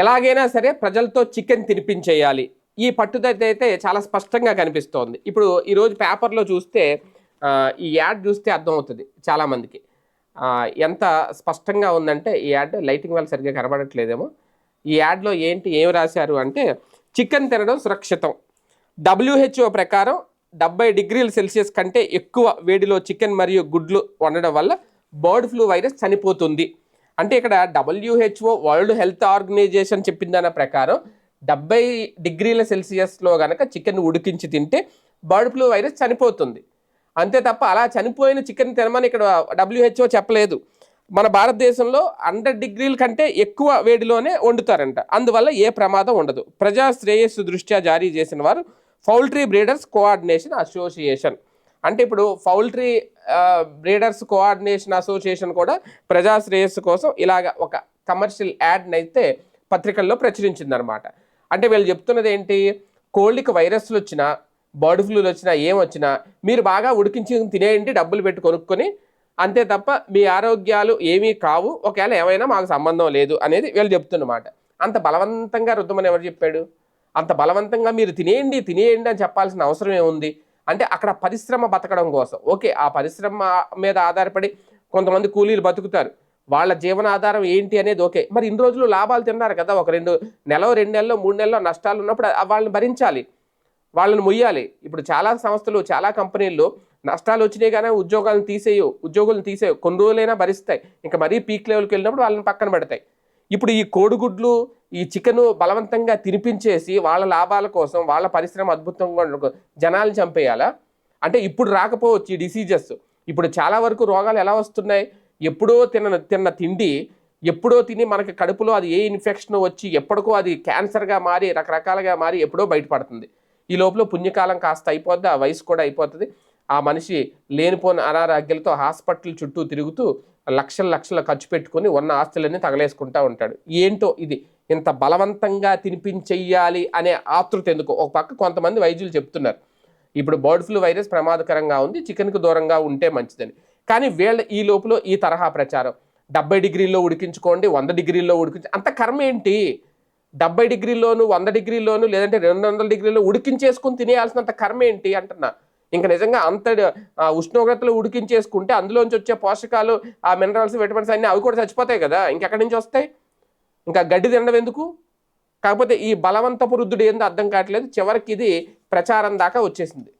ఎలాగైనా సరే ప్రజలతో చికెన్ తినిపించేయాలి. ఈ పట్టుదల అయితే చాలా స్పష్టంగా కనిపిస్తోంది. ఇప్పుడు ఈరోజు పేపర్లో చూస్తే ఈ యాడ్ చూస్తే అర్థమవుతుంది చాలామందికి. ఎంత స్పష్టంగా ఉందంటే ఈ యాడ్ లైటింగ్ వల్ల సరిగ్గా కనబడట్లేదేమో. ఈ యాడ్లో ఏంటి ఏం రాశారు అంటే చికెన్ తినడం సురక్షితం. డబ్ల్యూహెచ్ఓ ప్రకారం డెబ్బై డిగ్రీల సెల్సియస్ కంటే ఎక్కువ వేడిలో చికెన్ మరియు గుడ్లు వండడం వల్ల బర్డ్ ఫ్లూ వైరస్ చనిపోతుంది. అంటే ఇక్కడ డబ్ల్యూహెచ్ఓ వరల్డ్ హెల్త్ ఆర్గనైజేషన్ చెప్పిన దాని ప్రకారం డెబ్బై డిగ్రీల సెల్సియస్లో గనక చికెన్ ఉడికించి తింటే బర్డ్ ఫ్లూ వైరస్ చనిపోతుంది. అంతే తప్ప అలా చనిపోయిన చికెన్ తినమని ఇక్కడ డబ్ల్యూహెచ్ఓ చెప్పలేదు. మన భారతదేశంలో హండ్రెడ్ డిగ్రీల కంటే ఎక్కువ వేడిలోనే వండుతారంట. అందువల్ల ఏ ప్రమాదం ఉండదు. ప్రజా శ్రేయస్సు దృష్ట్యా జారీ చేసిన వారు పౌల్ట్రీ బ్రీడర్స్ కోఆర్డినేషన్ అసోసియేషన్. అంటే ఇప్పుడు పౌల్ట్రీ బ్రీడర్స్ కోఆర్డినేషన్ అసోసియేషన్ కూడా ప్రజా శ్రేయస్సు కోసం ఇలాగ ఒక కమర్షియల్ యాడ్ని అయితే పత్రికల్లో ప్రచురించిందనమాట. అంటే వీళ్ళు చెప్తున్నది ఏంటి? కోళ్ళకి వైరస్లు వచ్చినా బర్డ్ ఫ్లూలు వచ్చినా ఏమొచ్చినా మీరు బాగా ఉడికించి తినేయండి డబ్బులు పెట్టి కొనుక్కొని. అంతే తప్ప మీ ఆరోగ్యాలు ఏమీ కావు. ఒకవేళ ఏమైనా మాకు సంబంధం లేదు అనేది వీళ్ళు చెప్తున్నమాట. అంత బలవంతంగా రుద్దమని ఎవరు చెప్పాడు? అంత బలవంతంగా మీరు తినేయండి తినేయండి అని చెప్పాల్సిన అవసరం ఏముంది? అంటే అక్కడ పరిశ్రమ బతకడం కోసం. ఓకే ఆ పరిశ్రమ మీద ఆధారపడి కొంతమంది కూలీలు బతుకుతారు. వాళ్ళ జీవనాధారం ఏంటి అనేది ఓకే. మరి ఇన్ని రోజులు లాభాలు తిన్నారు కదా ఒక రెండు నెల రెండు నెలలో మూడు నెలల్లో నష్టాలు ఉన్నప్పుడు వాళ్ళని భరించాలి. వాళ్ళని మొయ్యాలి. ఇప్పుడు చాలా సంస్థలు చాలా కంపెనీల్లో నష్టాలు వచ్చినాయి కానీ ఉద్యోగాలను తీసేయవు ఉద్యోగులను తీసేయవు కొన్ని రోజులైనా భరిస్తాయి. ఇంకా మరీ పీక్ లెవెల్కి వెళ్ళినప్పుడు వాళ్ళని పక్కన పెడతాయి. ఇప్పుడు ఈ కోడిగుడ్లు ఈ చికెన్ బలవంతంగా తినిపించేసి వాళ్ళ లాభాల కోసం వాళ్ళ పరిశ్రమ అద్భుతంగా జనాలు చంపేయాలా? అంటే ఇప్పుడు రాకపోవచ్చు ఈ డిసీజెస్. ఇప్పుడు చాలా వరకు రోగాలు ఎలా వస్తున్నాయి? ఎప్పుడో తిన తిన్న తిండి ఎప్పుడో తిని మనకి కడుపులో అది ఏ ఇన్ఫెక్షన్ వచ్చి ఎప్పటికో అది క్యాన్సర్గా మారి రకరకాలుగా మారి ఎప్పుడో బయటపడుతుంది. ఈ లోపల పుణ్యకాలం కాస్త అయిపోద్ది ఆ వయసు కూడా అయిపోతుంది. ఆ మనిషి లేనిపోని అనారోగ్యాలతో హాస్పిటల్ చుట్టూ తిరుగుతూ లక్షల లక్షల ఖర్చు పెట్టుకుని ఉన్న ఆస్తులన్నీ తగలేసుకుంటా ఉంటాడు. ఏంటో ఇది? ఇంత బలవంతంగా తినిపించెయ్యాలి అనే ఆతృత ఎందుకు? ఒక పక్క కొంతమంది వైద్యులు చెప్తున్నారు. ఇప్పుడు బర్డ్ ఫ్లూ వైరస్ ప్రమాదకరంగా ఉంది చికెన్కు దూరంగా ఉంటే మంచిదని. కానీ వీళ్ళ ఈ లోపల ఈ తరహా ప్రచారం. డెబ్బై డిగ్రీల్లో ఉడికించుకోండి వంద డిగ్రీల్లో ఉడికించు అంత కర్మ ఏంటి? డెబ్బై డిగ్రీల్లోను వంద డిగ్రీల్లోను లేదంటే రెండు వందల డిగ్రీలో ఉడికించేసుకుని తినేయాల్సినంత కర్మ ఏంటి అంటున్నా. ఇంకా నిజంగా అంత ఉష్ణోగ్రతలు ఉడికించేసుకుంటే అందులోంచి వచ్చే పోషకాలు ఆ మినరల్స్ విటమిన్స్ అన్నీ అవి కూడా చచ్చిపోతాయి కదా. ఇంకెక్కడి నుంచి వస్తాయి? ఇంకా గడ్డి తినడం ఎందుకు? కాకపోతే ఈ బలవంతపు వృద్ధుడు ఏందో అర్థం కావట్లేదు. చివరికి ఇది ప్రచారం దాకా వచ్చేసింది.